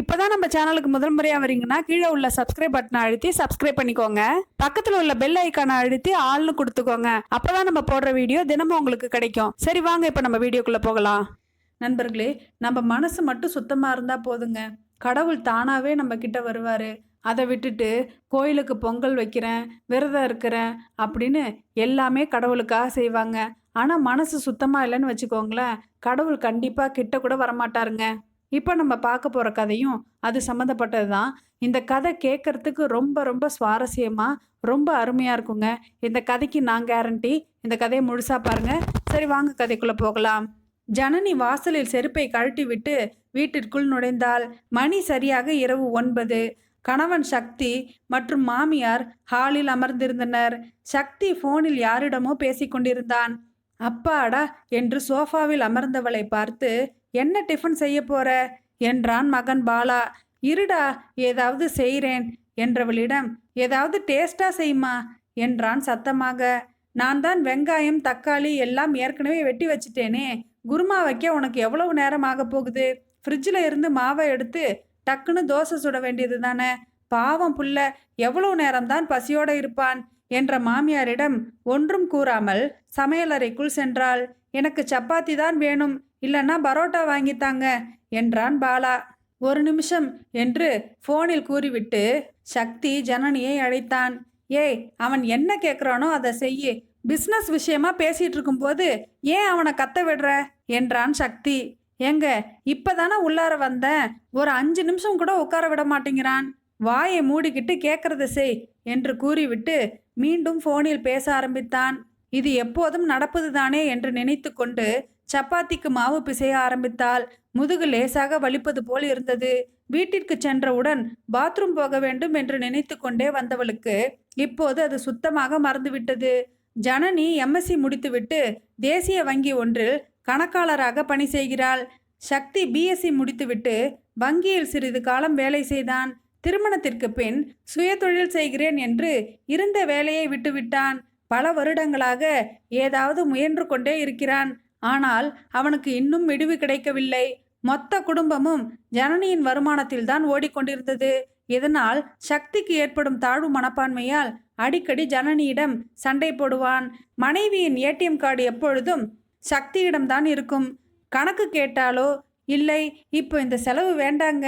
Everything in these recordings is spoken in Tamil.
இப்போதான் நம்ம சேனலுக்கு முதல் முறையாக வரீங்கன்னா கீழே உள்ள சப்ஸ்கிரைப் பட்டனை அழுத்தி சப்ஸ்கிரைப் பண்ணிக்கோங்க. பக்கத்தில் உள்ள பெல் ஐக்கானை அழுத்தி ஆள்னு கொடுத்துக்கோங்க. அப்போதான் நம்ம போடுற வீடியோ தினமும் உங்களுக்கு கிடைக்கும். சரி வாங்க இப்போ நம்ம வீடியோக்குள்ளே போகலாம். நண்பர்களே நம்ம மனசு மட்டும் சுத்தமாக இருந்தால் போதுங்க. கடவுள் தானாகவே நம்ம கிட்ட வருவார். அதை விட்டுட்டு கோயிலுக்கு பொங்கல் வைக்கிறேன் விரதம் இருக்கிறேன் அப்படின்னு எல்லாமே கடவுளுக்காக செய்வாங்க. ஆனால் மனசு சுத்தமாக இல்லைன்னு வச்சுக்கோங்களேன் கடவுள் கண்டிப்பாக கிட்ட கூட வரமாட்டாருங்க. இப்போ நம்ம பார்க்க போகிற கதையும் அது சம்மந்தப்பட்டது தான் இந்த கதை கேட்குறதுக்கு ரொம்ப ரொம்ப சுவாரஸ்யமாக ரொம்ப அருமையாக இருக்குங்க. இந்த கதைக்கு நான் கேரண்டி இந்த கதையை முழுசாக பாருங்கள் சரி வாங்க கதைக்குள்ளே போகலாம். ஜனனி வாசலில் செருப்பை கழட்டி விட்டு வீட்டிற்குள் நுழைந்தால் மணி சரியாக இரவு ஒன்பது. கணவன் சக்தி மற்றும் மாமியார் ஹாலில் அமர்ந்திருந்தனர். சக்தி ஃபோனில் யாரிடமோ பேசிக்கொண்டிருந்தான் அப்பாடா என்று சோஃபாவில் அமர்ந்தவளை பார்த்து என்ன டிஃபன் செய்ய போற? என்றான் மகன் பாலா. இருடா ஏதாவது செய்கிறேன் என்றவளிடம். ஏதாவது டேஸ்டா செய்யுமா? என்றான் சத்தமாக. நான் தான் வெங்காயம் தக்காளி எல்லாம் ஏற்கனவே வெட்டி வச்சிட்டேனே. குருமா வைக்க உனக்கு எவ்வளவு நேரம் ஆக போகுது? ஃப்ரிட்ஜில் இருந்து மாவை எடுத்து டக்குன்னு தோசை சுட வேண்டியது தானே? பாவம் புள்ள எவ்வளவு நேரம்தான் பசியோடு இருப்பான்? என்ற மாமியாரிடம் ஒன்றும் கூறாமல் சமையலறைக்குள் சென்றாள். எனக்கு சப்பாத்தி தான் வேணும் இல்லைன்னா பரோட்டா வாங்கித்தாங்க என்றான் பாலா. ஒரு நிமிஷம் என்று ஃபோனில் கூறிவிட்டு சக்தி ஜனனியை அழைத்தான். ஏய் அவன் என்ன கேட்குறானோ அதை செய்யு. பிஸ்னஸ் விஷயமா பேசிட்டு இருக்கும்போது ஏன் அவனை கத்த விடுற? என்றான் சக்தி. ஏங்க இப்பதானே உள்ளார வந்தேன். ஒரு அஞ்சு நிமிஷம் கூட உட்கார விட மாட்டேங்கிறான். வாயை மூடிக்கிட்டு கேட்கறத செய் என்று கூறிவிட்டு மீண்டும் ஃபோனில் பேச ஆரம்பித்தான். இது எப்போதும் நடப்பது தானே என்று நினைத்து கொண்டு சப்பாத்திக்கு மாவு பிசைய ஆரம்பித்தாள் முதுகு லேசாக வலிப்பது போல் இருந்தது. வீட்டிற்கு சென்றவுடன் பாத்ரூம் போக வேண்டும் என்று நினைத்து கொண்டே வந்தவளுக்கு இப்போது அது சுத்தமாக மறந்துவிட்டது. ஜனனி எம்எஸ்சி முடித்துவிட்டு தேசிய வங்கி ஒன்றில் கணக்காளராக பணி செய்கிறாள். சக்தி பிஎஸ்சி முடித்துவிட்டு வங்கியில் சிறிது காலம் வேலை செய்தான். திருமணத்திற்கு பின் சுயதொழில் செய்கிறேன் என்று இருந்த வேலையை விட்டுவிட்டான். பல வருடங்களாக ஏதாவது முயன்று கொண்டே இருக்கிறான். ஆனால் அவனுக்கு இன்னும் விடுவு கிடைக்கவில்லை. மொத்த குடும்பமும் ஜனனியின் வருமானத்தில்தான் ஓடிக்கொண்டிருந்தது. இதனால் சக்திக்கு ஏற்படும் தாழ்வு மனப்பான்மையால் அடிக்கடி ஜனனியிடம் சண்டை போடுவான். மனைவியின் ஏடிஎம் கார்டு எப்பொழுதும் சக்தியிடம்தான் இருக்கும். கணக்கு கேட்டாலோ இல்லை இப்போ இந்த செலவு வேண்டாங்க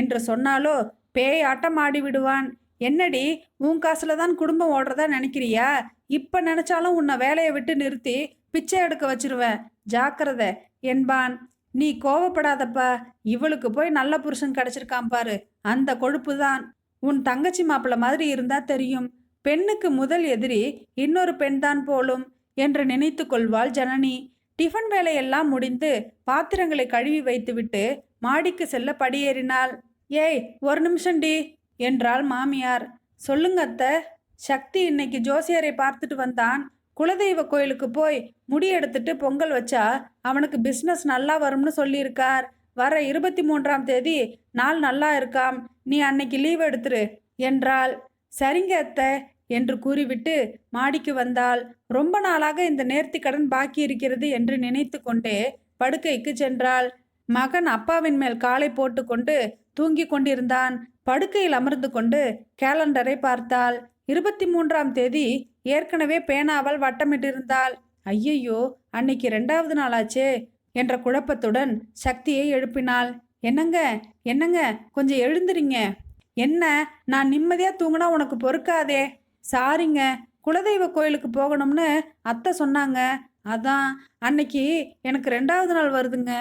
என்று சொன்னாலோ பேய் ஆட்டம் ஆடி விடுவான் என்னடி உன் காசுல தான் குடும்பம் ஓடுறதா நினைக்கிறியா? இப்போ நினைச்சாலும் உன்னை வேலையை விட்டு நிறுத்தி பிச்சை எடுக்க வச்சிருவேன். ஜாக்கிரத. என்பான். நீ கோவப்படாதப்பா. இவளுக்கு போய் நல்ல புருஷன் கிடைச்சிருக்கான் பாரு. அந்த கொழுப்பு தான் உன் தங்கச்சி மாப்பிள்ள மாதிரி இருந்தா தெரியும். பெண்ணுக்கு முதல் எதிரி இன்னொரு பெண்தான் போலும் என்று நினைத்து கொள்வாள் ஜனனி. டிஃபன் வேலையெல்லாம் முடிந்து பாத்திரங்களை கழுவி வைத்துவிட்டு மாடிக்கு செல்ல படியேறினாள். ஏய் ஒரு நிமிஷம் டி என்றாள் மாமியார். சொல்லுங்க அத்தை. சக்தி இன்னைக்கு ஜோசியரை பார்த்துட்டு வந்தான். குலதெய்வ கோயிலுக்கு போய் முடி எடுத்துட்டு பொங்கல் வச்சா அவனுக்கு பிஸ்னஸ் நல்லா வரும்னு சொல்லியிருக்கார். வர இருபத்தி மூன்றாம் தேதி நாள் நல்லா இருக்காம். நீ அன்னைக்கு லீவ் எடுத்துரு என்றாள். சரிங்க அத்தை என்று கூறிவிட்டு மாடிக்கு வந்தாள். ரொம்ப நாளாக இந்த நேர்த்தி கடன் பாக்கி இருக்கிறது என்று நினைத்து கொண்டே படுக்கைக்கு சென்றாள். மகன் அப்பாவின் மேல் காலை போட்டுக்கொண்டு தூங்கி கொண்டிருந்தான். படுக்கையில் அமர்ந்து கொண்டு கேலண்டரை பார்த்தாள். இருபத்தி மூன்றாம் தேதி ஏற்கனவே பேனாவால் வட்டமிட்டிருந்தாள். ஐயையோ அன்னைக்கு ரெண்டாவது நாளாச்சே என்ற குழப்பத்துடன் சக்தியை எழுப்பினாள். என்னங்க என்னங்க கொஞ்சம் எழுந்துறீங்க என்ன நான் நிம்மதியாக தூங்கினா உனக்கு பொறுக்காதே. சாரிங்க குலதெய்வ கோயிலுக்கு போகணும்னு அத்தை சொன்னாங்க. அதான் அன்னைக்கு எனக்கு ரெண்டாவது நாள் வருதுங்க.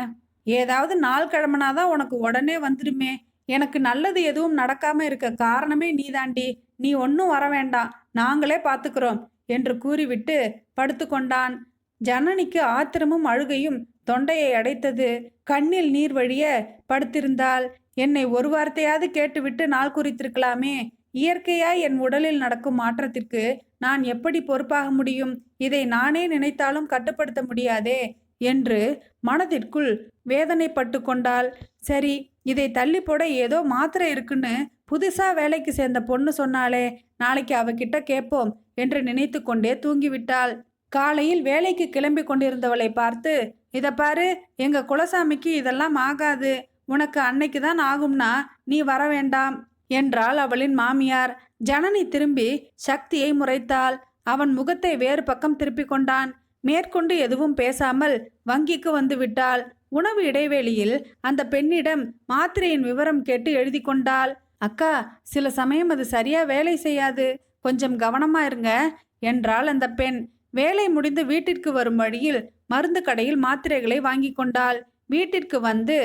ஏதாவது நாள் கிழமனாதான் உனக்கு உடனே வந்துடுமே. எனக்கு நல்லது எதுவும் நடக்காம இருக்க காரணமே நீதாண்டி. நீ ஒன்றும் வர வேண்டாம் நாங்களே பார்த்துக்கிறோம் என்று கூறிவிட்டு படுத்துக்கொண்டான் ஜனனிக்கு ஆத்திரமும் அழுகையும் தொண்டையை அடைத்தது. கண்ணில் நீர் வழிய படுத்திருந்தால் என்னை ஒரு வார்த்தையாவது கேட்டுவிட்டு நாள் குறித்திருக்கலாமே. இயற்கையாய் என் உடலில் நடக்கும் மாற்றத்திற்கு நான் எப்படி பொறுப்பாக முடியும்? இதை நானே நினைத்தாலும் கட்டுப்படுத்த முடியாதே என்று மனதிற்குள் வேதனைப்பட்டு கொண்டாள். சரி இதை தள்ளி போட ஏதோ மாத்திரை இருக்குன்னு புதுசாக வேலைக்கு சேர்ந்த பொண்ணு சொன்னாலே நாளைக்கு அவகிட்ட கேட்போம் என்று நினைத்து கொண்டே தூங்கிவிட்டாள். காலையில் வேலைக்கு கிளம்பி கொண்டிருந்தவளை பார்த்து இதை பாரு எங்க குலசாமிக்கு இதெல்லாம் ஆகாது. உனக்கு அன்னைக்கு தான் ஆகும்னா நீ வர வேண்டாம் என்றாள் அவளின் மாமியார். ஜனனி திரும்பி சக்தியை முறைத்தாள். அவன் முகத்தை வேறு பக்கம் திருப்பி கொண்டான். மேற்கொண்டு எதுவும் பேசாமல் வங்கிக்கு வந்து விட்டாள். உணவு இடைவேளையில் அந்த பெண்ணிடம் மாத்திரையின் விவரம் கேட்டு எழுதி கொண்டாள். அக்கா சில சமயம் அது சரியா வேலை செய்யாது. கொஞ்சம் கவனமா இருங்க என்றாள் அந்த பெண். வேலை முடிந்து வீட்டிற்கு வரும் வழியில் மருந்து கடையில் மாத்திரைகளை வாங்கி கொண்டாள். வீட்டிற்கு வந்து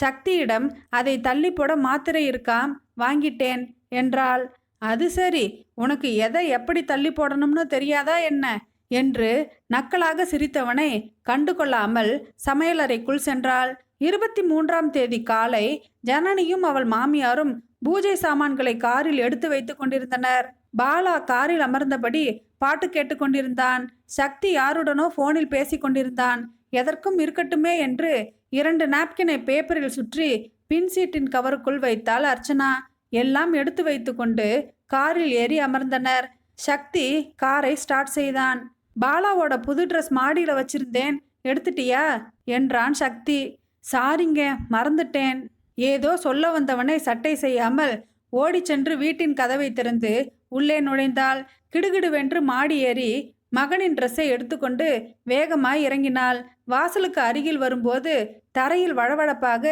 சக்தியிடம் அதை தள்ளி போட மாத்திரை இருக்காம் வாங்கிட்டேன் என்றாள். அது சரி உனக்கு எதை எப்படி தள்ளி போடணும்னு தெரியாதா என்ன? என்று நக்கலாக சிரித்தவனை கண்டுகொள்ளாமல் சமையலறைக்குள் சென்றாள். இருபத்தி மூன்றாம் தேதி காலை ஜனனியும் அவள் மாமியாரும் பூஜை சாமான்களை காரில் எடுத்து வைத்து கொண்டிருந்தனர். பாலா காரில் அமர்ந்தபடி பாட்டு கேட்டுக்கொண்டிருந்தான் சக்தி யாருடனோ போனில் பேசிக்கொண்டிருந்தான் எதற்கும் இருக்கட்டுமே என்று இரண்டு நாப்கினை பேப்பரில் சுற்றி பின் சீட்டின் கவருக்குள் வைத்தாள் அர்ச்சனா. எல்லாம் எடுத்து வைத்துக்கொண்டு காரில் ஏறி அமர்ந்தனர். சக்தி காரை ஸ்டார்ட் செய்தான். பாலாவோட புது ட்ரெஸ் மாடியில் வச்சிருந்தேன். எடுத்துட்டியா? என்றான் சக்தி. சாரிங்க மறந்துட்டேன். ஏதோ சொல்ல வந்தவனை சட்டை செய்யாமல் ஓடிச் சென்று வீட்டின் கதவை திறந்து உள்ளே நுழைந்தாள். கிடுகிடுவென்று மாடி ஏறி மகனின் ட்ரெஸ்ஸை எடுத்துக்கொண்டு வேகமாய் இறங்கினாள். வாசலுக்கு அருகில் வரும்போது தரையில் வழவழப்பாக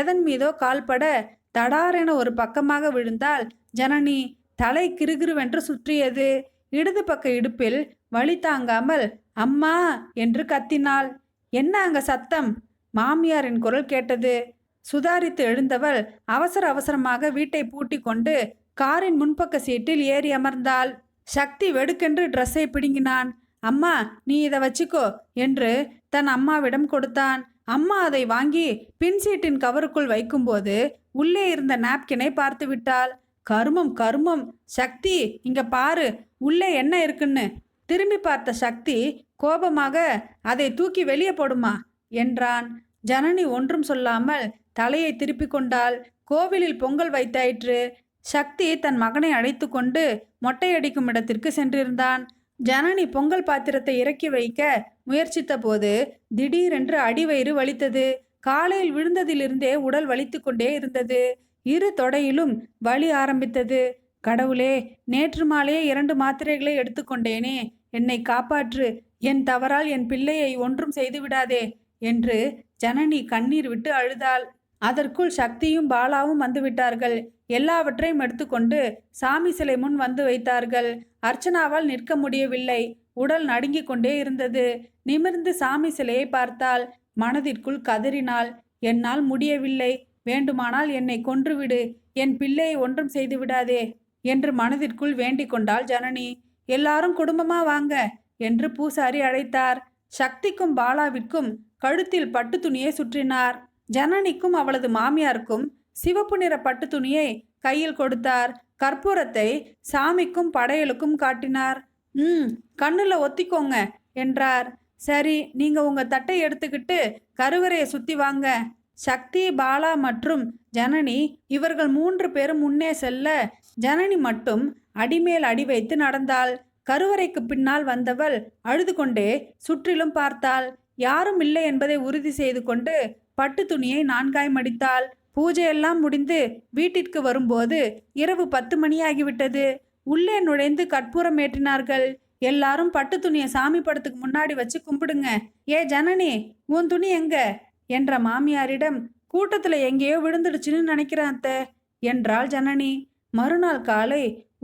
எதன் மீதோ கால்பட தடாரென ஒரு பக்கமாக விழுந்தால் ஜனனி. தலை கிருகிருவென்று சுற்றியது. இடது பக்க இடுப்பில் வழி தாங்காமல் அம்மா என்று கத்தினாள். என்ன அங்க சத்தம்? மாமியாரின் குரல் கேட்டது. சுதாரித்து எழுந்தவள் அவசர அவசரமாக வீட்டை பூட்டி கொண்டு காரின் முன்பக்க சீட்டில் ஏறி அமர்ந்தாள். சக்தி வெடுக்கென்று ட்ரெஸ்ஸை பிடுங்கினான். அம்மா நீ இதை வச்சுக்கோ என்று தன் அம்மாவிடம் கொடுத்தான். அம்மா அதை வாங்கி பின் சீட்டின் கவருக்குள் வைக்கும்போது உள்ளே இருந்த நாப்கினை பார்த்து விட்டாள். கருமம் கருமம் சக்தி இங்க பாரு உள்ளே என்ன இருக்குன்னு? திரும்பி பார்த்த சக்தி கோபமாக அதை தூக்கி வெளியே போடுமா என்றான். ஜனனி ஒன்றும் சொல்லாமல் தலையை திருப்பிக் கொண்டாள். கோவிலில் பொங்கல் வைத்தாயிற்று. சக்தி தன் மகனை அழைத்து கொண்டு மொட்டையடிக்கும் இடத்திற்கு சென்றிருந்தான். ஜனனி பொங்கல் பாத்திரத்தை இறக்கி வைக்க முயற்சித்த போது திடீரென்று அடிவயிறு வலித்தது. காலையில் விழுந்ததிலிருந்தே உடல் வலித்து கொண்டே இருந்தது. இரு தொடையிலும் வலி ஆரம்பித்தது. கடவுளே நேற்று மாலையே இரண்டு மாத்திரைகளை எடுத்துக்கொண்டேனே என்னை காப்பாற்று. என் தவறால் என் பிள்ளையை ஒன்றும் செய்துவிடாதே என்று ஜனனி கண்ணீர் விட்டு அழுதாள். அதற்குள் சக்தியும் பாலாவும் வந்துவிட்டார்கள். எல்லாவற்றையும் எடுத்துக்கொண்டு சாமி சிலை முன் வந்து வைத்தார்கள். அர்ச்சனாவால் நிற்க முடியவில்லை. உடல் நடுங்கிக் கொண்டே இருந்தது. நிமிர்ந்து சாமி சிலையை பார்த்தாள். மனதிற்குள் கதறினாள். என்னால் முடியவில்லை. வேண்டுமானால் என்னை கொன்றுவிடு. என் பிள்ளையை ஒன்றும் செய்து விடாதே என்று மனதிற்குள் வேண்டிக் கொண்டாள் ஜனனி. எல்லாரும் குடும்பமா வாங்க என்று பூசாரி அழைத்தார். சக்திக்கும் பாலாவிற்கும் கழுத்தில் பட்டு துணியை சுற்றினார். ஜனனிக்கும் அவளது மாமியாருக்கும் சிவப்பு நிற பட்டு துணியை கையில் கொடுத்தார். கற்பூரத்தை சாமிக்கும் படையலுக்கும் காட்டினார். ம் கண்ணுல ஒத்திக்கோங்க என்றார். சரி நீங்க உங்க தட்டை எடுத்துக்கிட்டு கருவறையை சுத்தி வாங்க. சக்தி பாலா மற்றும் ஜனனி இவர்கள் மூன்று பேரும் முன்னே செல்ல ஜனனி மட்டும் அடிமேல் அடி வைத்து நடந்தாள். கருவறைக்கு பின்னால் வந்தவள் அழுது கொண்டே சுற்றிலும் பார்த்தாள் யாரும் இல்லை என்பதை உறுதி செய்து கொண்டு பட்டு துணியை நான்காய் மடித்தாள். பூஜையெல்லாம் முடிந்து வீட்டிற்கு வரும்போது இரவு பத்து மணியாகிவிட்டது உள்ளே நுழைந்து கற்பூரம் ஏற்றினார்கள். எல்லாரும் பட்டு துணியை சாமி படத்துக்கு முன்னாடி வச்சு கும்பிடுங்க. ஏ ஜனனி உன் துணி எங்க? என்ற மாமியாரிடம் கூட்டத்துல எங்கேயோ விழுந்துடுச்சுன்னு நினைக்கிறேன் அத்தை. என்றாள் ஜனனி. மறுநாள் காலை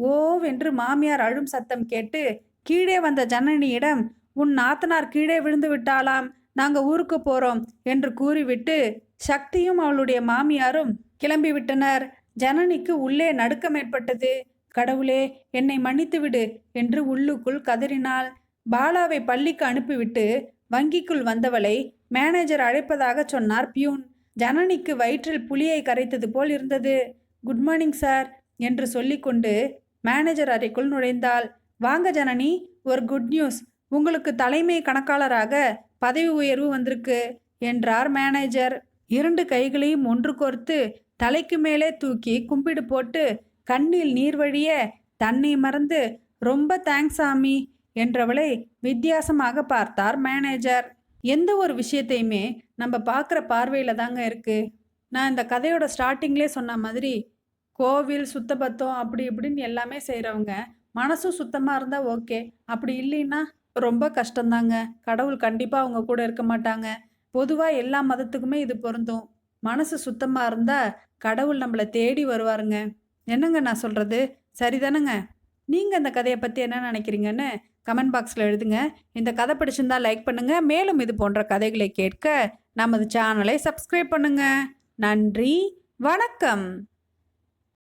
ஓவென்று மாமியார் அழும் சத்தம் கேட்டு கீழே வந்த ஜனனியிடம் உன் நாத்தனார் கீழே விழுந்து விட்டாளாம் நாங்க ஊருக்கு போறோம் என்று கூறிவிட்டு சக்தியும் அவளுடைய மாமியாரும் கிளம்பி விட்டனர். ஜனனிக்கு உள்ளே நடுக்கம் ஏற்பட்டது. கடவுளே என்னை மன்னித்து விடு என்று உள்ளுக்குள் கதறினாள். பாலாவை பள்ளிக்கு அனுப்பிவிட்டு வங்கிக்குள் வந்தவளை மேனேஜர் அழைப்பதாக சொன்னார் பியூன். ஜனனிக்கு வயிற்றில் புலியை கரைத்தது போல் இருந்தது. குட் மார்னிங் சார் என்று சொல்லிக்கொண்டு மேனேஜர் அறைக்குள் நுழைந்தாள். வாங்க ஜனனி ஒரு குட் நியூஸ் உங்களுக்கு தலைமை கணக்காளராக பதவி உயர்வு வந்திருக்கு என்றார் மேனேஜர் இரண்டு கைகளையும் ஒன்று கோர்த்து தலைக்கு மேலே தூக்கி கும்பிடு போட்டு கண்ணில் நீர் வழிய தன்னை மறந்து ரொம்ப தேங்க்ஸ் சாமி என்றவளை வித்தியாசமாக பார்த்தார் மேனேஜர் எந்த ஒரு விஷயத்தையுமே நம்ம பார்க்குற பார்வையில் தாங்க இருக்கு. நான் இந்த கதையோட ஸ்டார்டிங்லேயே சொன்ன மாதிரி கோவில் சுத்தபத்தம் அப்படி இப்படின்னு எல்லாமே செய்கிறவங்க மனசும் சுத்தமாக இருந்தால் ஓகே. அப்படி இல்லைன்னா ரொம்ப கஷ்டம்தாங்க கடவுள் கண்டிப்பாக அவங்க கூட இருக்க மாட்டாங்க. பொதுவாக எல்லா மதத்துக்குமே இது பொருந்தும். மனசு சுத்தமாக இருந்தால் கடவுள் நம்மளை தேடி வருவாருங்க. என்னங்க நான் சொல்கிறது சரிதானங்க? நீங்கள் அந்த கதையை பற்றி என்ன நினைக்கிறீங்கன்னு கமெண்ட் பாக்ஸில் எழுதுங்க. இந்த கதை பிடிச்சிருந்தா லைக் பண்ணுங்கள் மேலும் இது போன்ற கதைகளை கேட்க நமது சேனலை சப்ஸ்கிரைப் பண்ணுங்க. நன்றி. வணக்கம்.